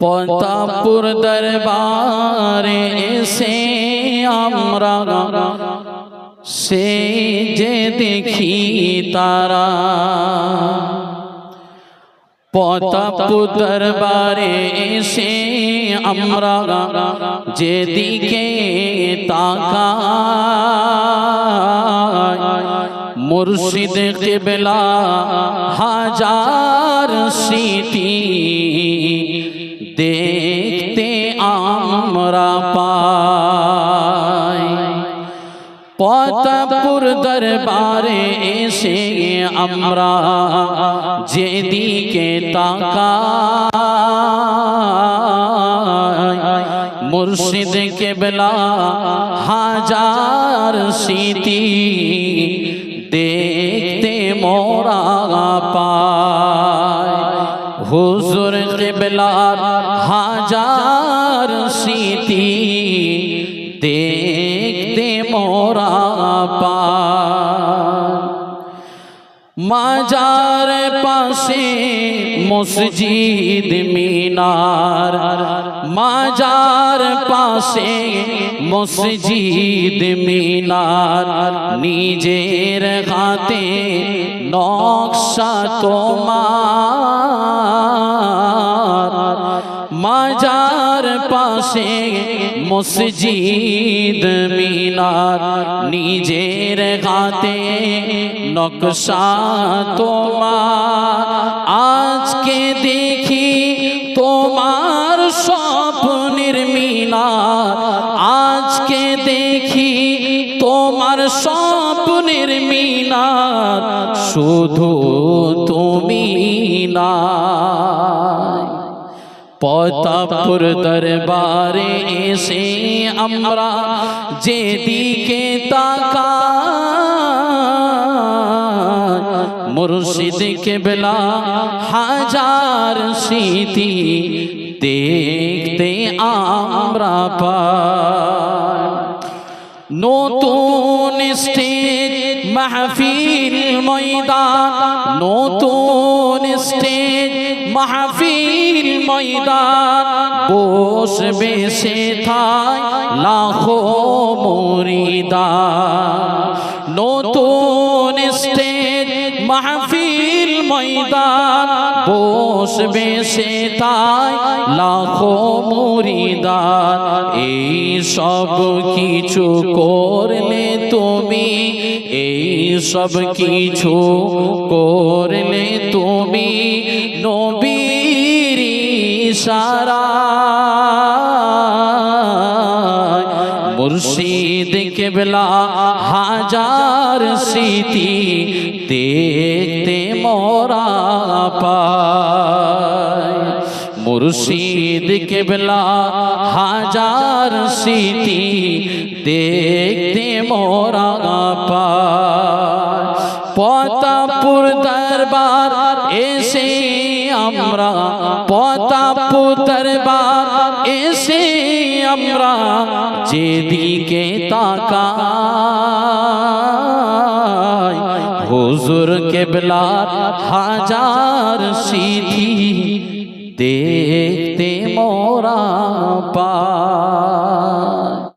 পতাপুর দরবারে এসে আমরা সে যে দেখি তারা। পতাপুর দরবারে এসে আমরা যেদিকে তাকাই। মুর্শিদ কেবলা হাজার স্মৃতি দেখতে আমরা পাই। পতাপুর দরবারে এসে আমরা যেদিকে তাকাই, মুর্শিদ কেবলা হাজার স্মৃতি দেখতে মোরা পায় হুজুর কেবলার হাজার স্মৃতি দেখতে মোরা পায় মাজার পাশে মসজিদ মিনার, মাজার পাশে মসজিদ মিনার, নিজের হাতে নকশা তোমার পাশে মসজিদ মিনার নিজের হাতে নকশা তোমার। আজকে দেখি তোমার স্বপ্নের মিনার। আজকে দেখি তোমার স্বপ্নের মিনার। শুধু তুমি না। পতাপুর দরবারে এসে আমরা যেদিকে তাকা মুর্শিদ কেবলা হাজার স্মৃতি দেখতে আমরা পাই। নতুন স্টেজ মাহফিল ময়দান, নতুন স্টেজ মাহফিল ময়দান বসবে সে থাই লাখো মুরিদান। নতুন স্টেজ মাহফিল ময়দান বসবে সে তাই লাখো মুরিদান। এই সব কিছু করলে তুমি, এই সব কিছু করলে তুমি সারা মুর্শিদ কেবলা হাজার স্মৃতি দেখতে মোরা পায়। মুর্শিদ কেবলা হাজার স্মৃতি দেখতে মোরা পায়। পতাপুর দরবার এসে আমরা পতাপুর দরবার এসে আমরা যেদিকে তাকাই হুজুর কেবলার হাজার স্মৃতি দেখতে মোরা পা